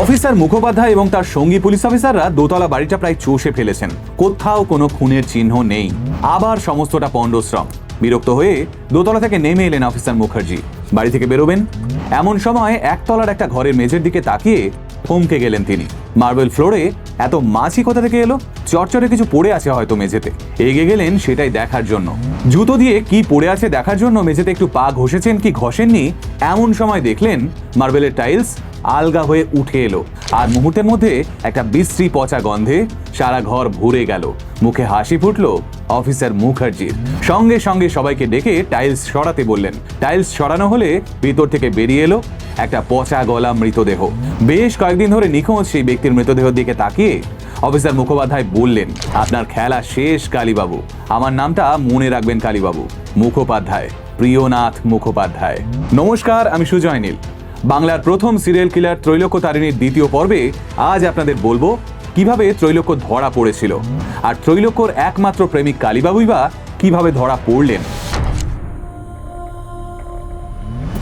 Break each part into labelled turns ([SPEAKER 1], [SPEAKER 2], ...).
[SPEAKER 1] Officer Mukhopadhyay এবং তার সঙ্গী পুলিশ অফিসাররা দোতলা বাড়িটা প্রায় চষে ফেলেছেন। কোথাও কোনো খুনের চিহ্ন নেই। আবার সমস্তটা পণ্ডশ্রম বিরক্ত হয়ে দোতলা থেকে নেমে এলেন অফিসার মুখার্জি। বাড়ি থেকে বেরোবেন। এমন সময় একতলার একটা ঘরের মেঝের দিকে তাকিয়ে থমকে গেলেন তিনি। মার্বেল ফ্লোরে এত মাছি কোথা থেকে এলো? চটচটে কিছু পড়ে আছে হয়তো মেঝেতে। এগিয়ে গেলেন সেটাই দেখার জন্য। জুতো দিয়ে কি পড়ে আছে দেখার জন্য মেঝেতে একটু পা ঘষেছেন কি ঘষেননি, এমন সময় দেখলেন মার্বেলের টাইলস আলগা হয়ে উঠে এলো। আর মুহূর্তের মধ্যে একটা বিশ্রী পচা গন্ধে সারা ঘর ভরে গেল। মুখে হাসি ফুটলো অফিসার মুখার্জির। সঙ্গে সঙ্গে সবাইকে ডেকে টাইলস সরাতে বললেন, টাইলস সরানো হলে ভিতর থেকে বেরিয়ে এলো একটা পচা গলা মৃতদেহ। বেশ কয়েকদিন ধরে নিখোঁজ সেই ব্যক্তির মৃতদেহের দিকে তাকিয়ে অফিসার মুখোপাধ্যায় বললেন, আপনার খেলা শেষ, কালীবাবু। আমার নামটা মনে রাখবেন, কালীবাবু। মুখোপাধ্যায়, প্রিয়নাথ মুখোপাধ্যায়। নমস্কার, আমি সুজয় নীল। বাংলার প্রথম সিরিয়াল কিলার ত্রৈলোক্য তারিণীর দ্বিতীয় পর্বে আজ আপনাদের বলব কীভাবে ত্রৈলোক্য ধরা পড়েছিল। আর ত্রৈলোক্যর একমাত্র প্রেমিক কালীবাবুই বা কীভাবে ধরা পড়লেন।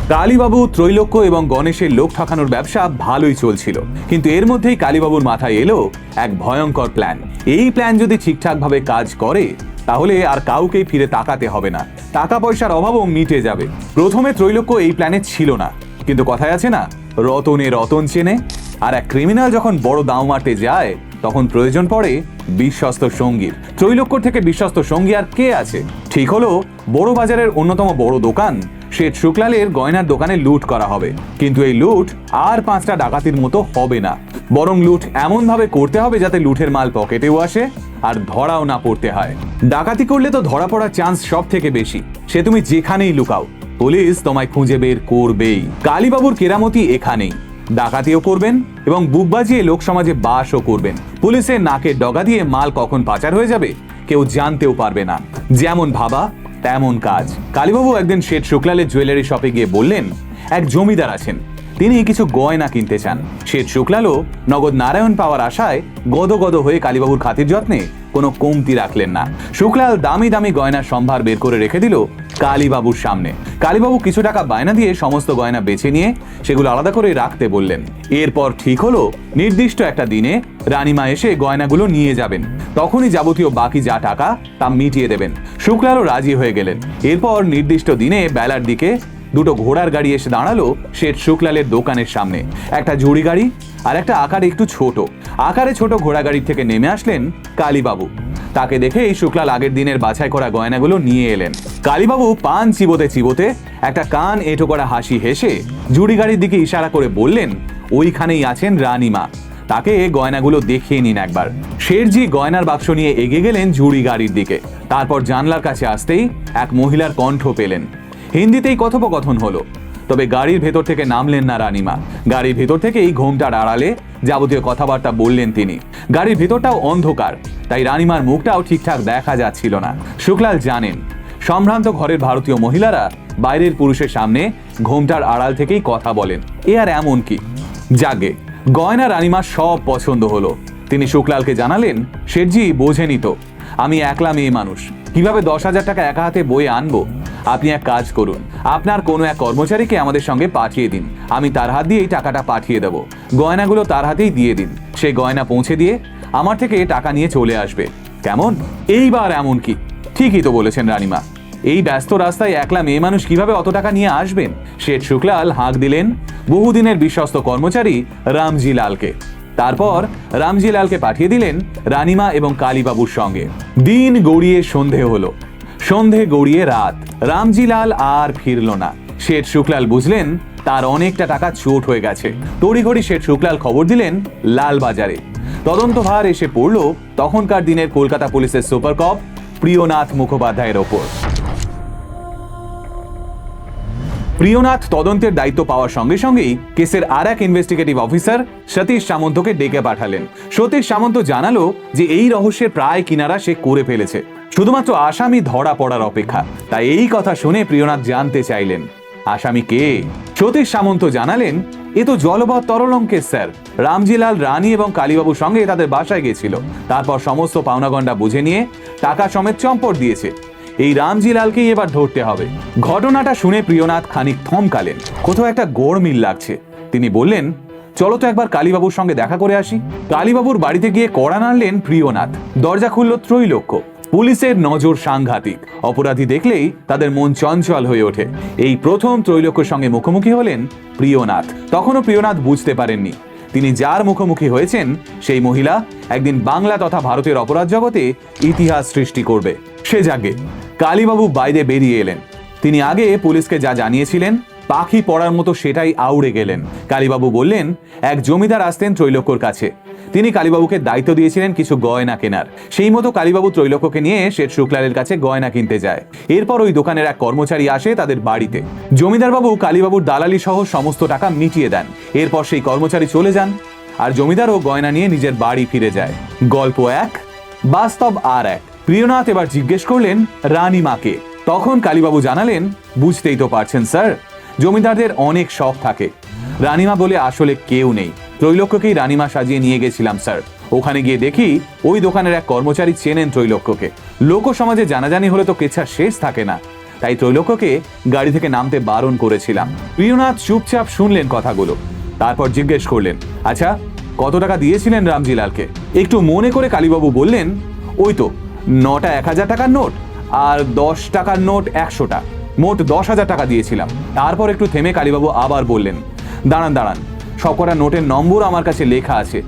[SPEAKER 1] কালীবাবু ত্রৈলোক্য এবং গণেশের লোক ঠকানোর ব্যবসা ভালোই চলছিল। কিন্তু এর মধ্যেই কালীবাবুর মাথায় এলো এক ভয়ঙ্কর প্ল্যান এই প্ল্যান যদি ঠিকঠাকভাবে কাজ করে, তাহলে আর কাউকেই ফিরে তাকাতে হবে না। টাকা পয়সার অভাবও মিটে যাবে। প্রথমে ত্রৈলোক্য এই প্ল্যানে ছিল না। কিন্তু কথায় আছে না, রতনে রতন চেনে, আর এক ক্রিমিনাল যখন বড় দাও মারতে যায়, তখন প্রয়োজন পড়ে বিশ্বস্ত সঙ্গীর। ত্রৈলোক্যর থেকে বিশ্বস্ত সঙ্গী আর কে আছে? ঠিক হলো, বড় বাজারের অন্যতম বড় দোকান, শেঠ শুক্লালের গয়নার দোকানে লুট করা হবে। কিন্তু এই লুট আর পাঁচটা ডাকাতির মতো হবে না। বরং লুট এমন ভাবে করতে হবে যাতে লুটের মাল পকেটেও আসে আর ধরাও না পড়তে হয়। ডাকাতি করলে তো ধরা পড়ার চান্স সব থেকে বেশি। সে তুমি যেখানেই লুকাও পুলিশ তোমায় খুঁজে বের করবেই। কালীবাবুর কেরামতি এখানেই। ডাকাতিও করবেন এবং বুক বাজিয়ে লোক সমাজে বাসও করবেন। পুলিশের নাকের ডগা দিয়ে মাল কখন পাচার হয়ে যাবে, কেউ জানতেও পারবে না। যেমন ভাবা, তেমন কাজ। কালীবাবু একদিন শেঠ শুক্লালের জুয়েলারি শপে গিয়ে বললেন, এক জমিদার আছেন। তিনি কিছু গয়না কিনতে চান। শেঠ শুক্লালও নগদ নারায়ণ পাওয়ার আশায় গদ গদ হয়ে কালীবাবুর খাতির যত্নে কোনো কমতি রাখলেন না। শুক্লাল দামি দামি গয়নার সম্ভার বের করে রেখে দিল কালীবাবুর সামনে। কালীবাবু কিছু টাকা বায়না দিয়ে সমস্ত গয়না বেছে নিয়ে সেগুলো আলাদা করে রাখতে বললেন। এরপর ঠিক হলো, নির্দিষ্ট একটা দিনে রানীমা এসে গয়নাগুলো নিয়ে যাবেন। তখনই যাবতীয় বাকি যা টাকা তা মিটিয়ে দেবেন। শুক্লালও রাজি হয়ে গেলেন। এরপর নির্দিষ্ট দিনে বেলার দিকে দুটো ঘোড়ার গাড়ি এসে দাঁড়াল শেঠ শুক্লালের দোকানের সামনে। একটা ঝুড়ি গাড়ি আর একটা আকারে একটু ছোট। আকারে ছোট ঘোড়া গাড়ির থেকে নেমে আসলেন কালীবাবু। তাকে দেখে এই শুক্লাল আগের দিনের বাছাই করা গয়নাগুলো নিয়ে এলেন। কালীবাবু পান চিবোতে চিবোতে একটা কান এঁটো করা হাসি হেসে ঝুড়ি গাড়ির দিকে ইশারা করে বললেন, ওইখানেই আছেন রানীমা। তাকে গয়নাগুলো দেখিয়ে নিন একবার। শেরজি গয়নার বাক্স নিয়ে এগিয়ে গেলেন ঝুড়ি গাড়ির দিকে। তারপর জানলার কাছে আসতেই এক মহিলার কণ্ঠ পেলেন। হিন্দিতেই কথোপকথন হলো। তবে গাড়ির ভেতর থেকে নামলেন না রানীমা। গাড়ির ভেতর থেকেই ঘোমটার আড়ালে যাবতীয় কথাবার্তা বললেন তিনি। গাড়ির ভেতরটাও অন্ধকার, তাই রানীমার মুখটাও ঠিকঠাক দেখা যাচ্ছিল না। শুক্লাল জানেন, সম্ভ্রান্ত ঘরের ভারতীয় মহিলারা বাইরের পুরুষের সামনে ঘোমটার আড়াল থেকেই কথা বলেন। এ আর এমন কি? জাগে গয়না রানীমার সব পছন্দ হলো। তিনি শুক্লালকে জানালেন, শেঠজি, বোঝেনি তো, আমি একলা মেয়ে মানুষ, কীভাবে দশ হাজার টাকা একা হাতে বয়ে আনব? আপনি এক কাজ করুন। আপনার কোনো এক কর্মচারীকে আমাদের সঙ্গে পাঠিয়ে দিন। আমি তার হাত দিয়ে এই টাকাটা পাঠিয়ে দেবো। গয়নাগুলো তার হাতেই দিয়ে দিন। সেই গয়না পৌঁছে দিয়ে আমার থেকে টাকা নিয়ে চলে আসবে। কেমন? এইবার এমন কি? ঠিকই তো বলেছেন রানীমা। এই ব্যস্ত রাস্তায় একলা মেয়ে মানুষ কীভাবে অত টাকা নিয়ে আসবেন শেঠ শুক্লাল হাঁক দিলেন বহুদিনের বিশ্বস্ত কর্মচারী রামজি লালকে। তারপর রামজি লালকে পাঠিয়ে দিলেন রানিমা এবং কালীবাবুর সঙ্গে। দিন গড়িয়ে সন্ধে হলো। সন্ধে গড়িয়ে রাত। রামজিলাল আর ফিরল না। শেঠ শুক্লাল বুঝলেন, তার অনেকটা টাকা চোট হয়ে গেছে। তড়িঘড়ি শেঠ শুক্লাল খবর দিলেন, লালবাজারে। তদন্তভার এসে পড়ল তখনকার দিনের কলকাতা পুলিশের সুপার কপ, প্রিয়নাথ মুখোপাধ্যায়ের ওপর। প্রিয়নাথ তদন্তের দায়িত্ব পাওয়ার সঙ্গে সঙ্গেই কেসের আর এক ইনভেস্টিগেটিভ অফিসার সতীশ সামন্তকে ডেকে পাঠালেন। সতীশ সামন্ত জানালো যে এই রহস্যের প্রায় কিনারা সে করে ফেলেছে। শুধুমাত্র আসামি ধরা পড়ার অপেক্ষা। তাই এই কথা শুনে প্রিয়নাথ জানতে চাইলেন, আসামি কে? সতীশ সামন্ত জানালেন, এ তো জলবৎ তরলঙ্কেশ স্যার। রামজিলাল, রানী এবং কালীবাবুর সঙ্গে তাদের বাসায় গেছিল। তারপর সমস্ত পাওনাগণ্ডা বুঝে নিয়ে টাকা সমেত চম্পট দিয়েছে। এই রামজিলালকেই এবার ধরতে হবে। ঘটনাটা শুনে প্রিয়নাথ খানিক থমকালেন। কোথাও একটা গোড় মিল লাগছে। তিনি বললেন, চলো তো একবার কালীবাবুর সঙ্গে দেখা করে আসি। কালীবাবুর বাড়িতে গিয়ে কড়া নাড়লেন প্রিয়নাথ। দরজা খুলল ত্রৈলোক্য। পুলিশের নজর সাংঘাতিক। অপরাধী দেখলেই তাদের মন চঞ্চল হয়ে ওঠে। এই প্রথম ত্রৈলোক্যের সঙ্গে মুখোমুখি হলেন প্রিয়নাথ। তখনও প্রিয়নাথ বুঝতে পারেননি। তিনি যার মুখোমুখি হয়েছেন, সেই মহিলা একদিন বাংলা তথা ভারতের অপরাধ জগতে ইতিহাস সৃষ্টি করবে। সে জাগে কালীবাবু বাইরে বেরিয়ে এলেন। তিনি আগে পুলিশকে যা জানিয়েছিলেন পাখি পড়ার মতো সেটাই আউড়ে গেলেন। কালীবাবু বললেন, এক জমিদার আসতেন ত্রৈলোক্যর কাছে। তিনি কালীবাবুকে দায়িত্ব দিয়েছিলেন কিছু গয়না কেনার। সেই মতো কালীবাবু ত্রৈলোক্যকে নিয়ে শেঠ শুক্লালের কাছে গয়না কিনতে যায়। এরপর ওই দোকানের এক কর্মচারী আসে তাদের বাড়িতে। জমিদারবাবু কালীবাবুর দালালি সহ সমস্ত টাকা মিটিয়ে দেন। এরপর সেই কর্মচারী চলে যান আর জমিদারও গয়না নিয়ে নিজের বাড়ি ফিরে যায়। গল্প এক, বাস্তব আর এক। প্রিয়নাথ এবার জিজ্ঞেস করলেন রানীমাকে তখন কালীবাবু জানালেন, বুঝতেই তো পারছেন, স্যার। জমিদারদের অনেক শখ থাকে। রানিমা বলে আসলে কেউ নেই। ত্রৈলোক্যকেই রানিমা সাজিয়ে নিয়ে গেছিলাম, স্যার। ওখানে গিয়ে দেখি ওই দোকানের এক কর্মচারী চেনেন ত্রৈলোক্যকে। লোক সমাজে জানাজানি হলে তো কেচ্ছার শেষ থাকে না। তাই ত্রৈলোক্যকে গাড়ি থেকে নামতে বারণ করেছিলাম। প্রিয়নাথ চুপচাপ শুনলেন কথাগুলো। তারপর জিজ্ঞেস করলেন আচ্ছা কত টাকা দিয়েছিলেন রামজিলালকে? একটু মনে করে কালীবাবু বললেন, ওই তো, নটা এক হাজার টাকার নোট আর দশ টাকার নোট একশোটা। মোট দশ হাজার টাকা দিয়েছিলাম। তারপর একটু থেমে কালীবাবু আবার বললেন, দাঁড়ান দাঁড়ান, সবকটা নোটের নম্বর আমার কাছে লেখা আছে।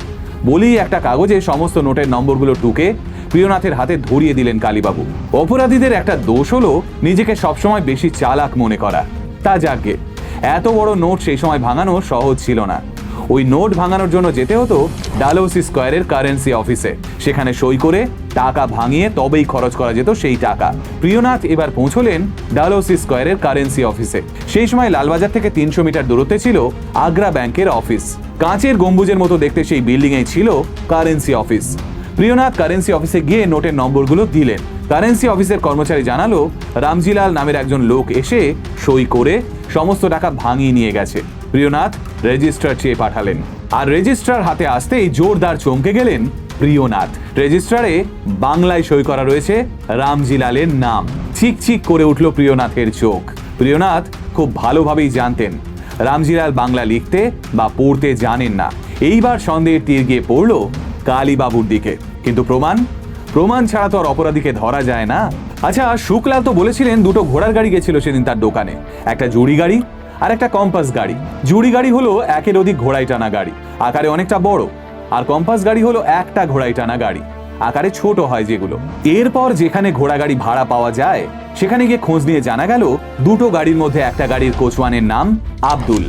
[SPEAKER 1] বলি একটা কাগজে সমস্ত নোটের নম্বরগুলো টুকে প্রিয়নাথের হাতে ধরিয়ে দিলেন কালীবাবু। অপরাধীদের একটা দোষ হলো নিজেকে সবসময় বেশি চালাক মনে করা। তা যাকগে এত বড় নোট সেই সময় ভাঙানো সহজ ছিল না। ওই নোট ভাঙানোর জন্য যেতে হতো ডালহৌসি স্কোয়ারের কারেন্সি অফিসে। সেখানে সই করে টাকা ভাঙিয়ে তবেই খরচ করা যেত সেই টাকা। প্রিয়নাথ এবার পৌঁছলেন ডালহৌসি স্কোয়ারের কারেন্সি অফিসে। সেই সময় লালবাজার থেকে তিনশো মিটার দূরত্বে ছিল আগ্রা ব্যাংকের অফিস। কাঁচের গম্বুজের মতো দেখতে সেই বিল্ডিংয়ে ছিল কারেন্সি অফিস। প্রিয়নাথ কারেন্সি অফিসে গিয়ে নোটের নম্বরগুলো দিলেন। কারেন্সি অফিসের কর্মচারী জানালো, রামজিলাল নামের একজন লোক এসে সই করে সমস্ত টাকা ভাঙিয়ে নিয়ে গেছে। প্রিয়নাথ রেজিস্ট্রার চেয়ে পাঠালেন। আর রেজিস্ট্রার হাতে আসতেই জোরদার চমকে গেলেন প্রিয়নাথ। রেজিস্ট্রারে বাংলায় সই করা রয়েছে রামজিলালের নাম। চিকচিক করে উঠল প্রিয়নাথের চোখ। প্রিয়নাথ খুব ভালোভাবেই জানতেন। রামজিলাল বাংলা লিখতে বা পড়তে জানেন না। এইবার সন্দেহের তীর গিয়ে পড়ল কালীবাবুর দিকে। কিন্তু প্রমাণ? প্রমাণ ছাড়া তো আর অপরাধীকে ধরা যায় না। আচ্ছা শুক্লাল তো বলেছিলেন দুটো ঘোড়ার গাড়ি গেছিল সেদিন তার দোকানে। একটা জুড়ি গাড়ি আর একটা কম্পাস গাড়ি। জুড়ি গাড়ি হলো একের অধিক ঘোড়াই টানা গাড়ি। আকারে অনেকটা বড়। আর কম্পাস গাড়ি হলো একটা ঘোড়াই টানা গাড়ি। আকারে ছোট হয় যেগুলো। এরপর যেখানে ঘোড়া গাড়ি ভাড়া পাওয়া যায়, সেখানে গিয়ে খোঁজ নিয়ে জানা গেল দুটো গাড়ির মধ্যে একটা গাড়ির কোচওয়ানের নাম আব্দুল।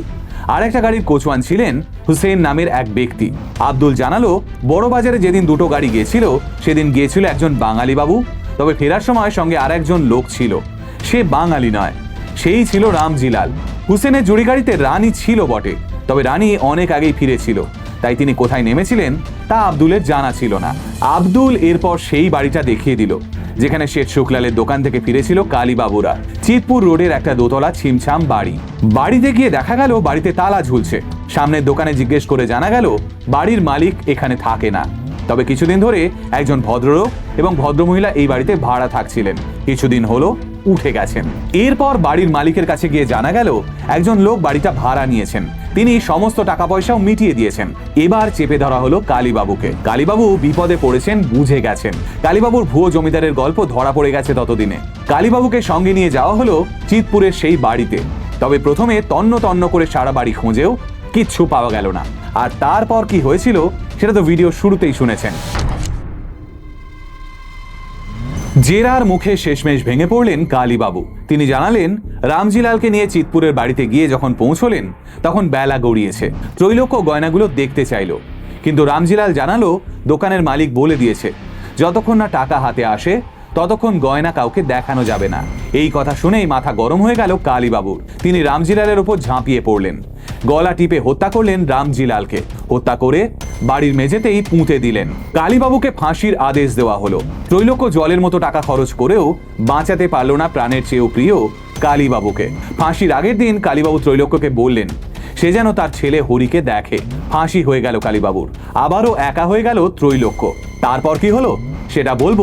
[SPEAKER 1] আর একটা গাড়ির কোচওয়ান ছিলেন হুসেন নামের এক ব্যক্তি। আব্দুল জানালো, বড় বাজারে যেদিন দুটো গাড়ি গিয়েছিল সেদিন গিয়েছিল একজন বাঙালি বাবু। তবে ফেরার সময় সঙ্গে আর একজন লোক ছিল। সে বাঙালি নয়, সেই ছিল রামজিলাল হুসেনের জুড়ি গাড়িতে রানী ছিল বটে, তবে রানী অনেক আগেই ফিরেছিল। তাই তিনি কোথায় নেমেছিলেন তা আব্দুলের জানা ছিল না। আব্দুল এরপর সেই বাড়িটা দেখিয়ে দিল, যেখানে শেঠ শুক্লালের দোকান থেকে ফিরেছিল কালীবাবুরা। চিতপুর রোডের একটা দোতলা ছিমছাম বাড়ি। বাড়িতে গিয়ে দেখা গেল, বাড়িতে তালা ঝুলছে। সামনের দোকানে জিজ্ঞেস করে জানা গেল, বাড়ির মালিক এখানে থাকে না। তবে কিছুদিন ধরে একজন ভদ্রলোক এবং ভদ্রমহিলা এই বাড়িতে ভাড়া থাকছিলেন। কিছুদিন হলো উঠে গেছেন। এরপর বাড়ির মালিকের কাছে গিয়ে জানা গেল, একজন লোক বাড়িটা ভাড়া নিয়েছেন। তিনি সমস্ত টাকা পয়সাও মিটিয়ে দিয়েছেন। এবার চেপে ধরা হলো কালীবাবুকে। কালীবাবু বিপদে পড়েছেন, বুঝে গেছেন। কালীবাবুর ভুয়ো জমিদারের গল্প ধরা পড়ে গেছে ততদিনে। কালীবাবুকে সঙ্গে নিয়ে যাওয়া হলো চিতপুরের সেই বাড়িতে। তবে প্রথমে তন্ন তন্ন করে সারা বাড়ি খুঁজেও কিচ্ছু পাওয়া গেল না। আর তারপর কি হয়েছিল, সেটা তো ভিডিও শুরুতেই শুনেছেন। জেরার মুখে শেষমেশ ভেঙে পড়লেন কালীবাবু। তিনি জানালেন, রামজিলালকে নিয়ে চিতপুরের বাড়িতে গিয়ে যখন পৌঁছলেন, তখন বেলা গড়িয়েছে। ত্রৈলোক্য গয়নাগুলো দেখতে চাইল। কিন্তু রামজিলাল জানালো, দোকানের মালিক বলে দিয়েছে, যতক্ষণ না টাকা হাতে আসে ততক্ষণ গয়না কাউকে দেখানো যাবে না। এই কথা শুনেই মাথা গরম হয়ে গেল কালীবাবুর। তিনি রামজিলালের ওপর ঝাঁপিয়ে পড়লেন। গলা টিপে হত্যা করলেন রামজিলালকে। হত্যা করে বাড়ির মেঝেতেই পুঁতে দিলেন। কালীবাবুকে ফাঁসির আদেশ দেওয়া হলো। ত্রৈলোক্য জলের মতো টাকা খরচ করেও বাঁচাতে পারল না প্রাণের চেয়েও প্রিয় কালীবাবুকে। ফাঁসির আগের দিন কালীবাবু ত্রৈলোক্যকে বললেন, সে যেন তার ছেলে হরিকে দেখে। ফাঁসি হয়ে গেল কালীবাবুর। আবারও একা হয়ে গেল ত্রৈলোক্য। তারপর কি হলো? সেটা বলব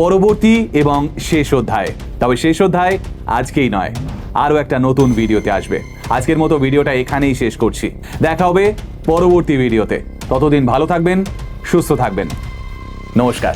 [SPEAKER 1] পরবর্তী এবং শেষ অধ্যায়। তবে শেষ অধ্যায় আজকেই নয়, আরও একটা নতুন ভিডিওতে আসবে। আজকের মতো ভিডিওটা এখানেই শেষ করছি। দেখা হবে পরবর্তী ভিডিওতে। ততদিন ভালো থাকবেন, সুস্থ থাকবেন। নমস্কার।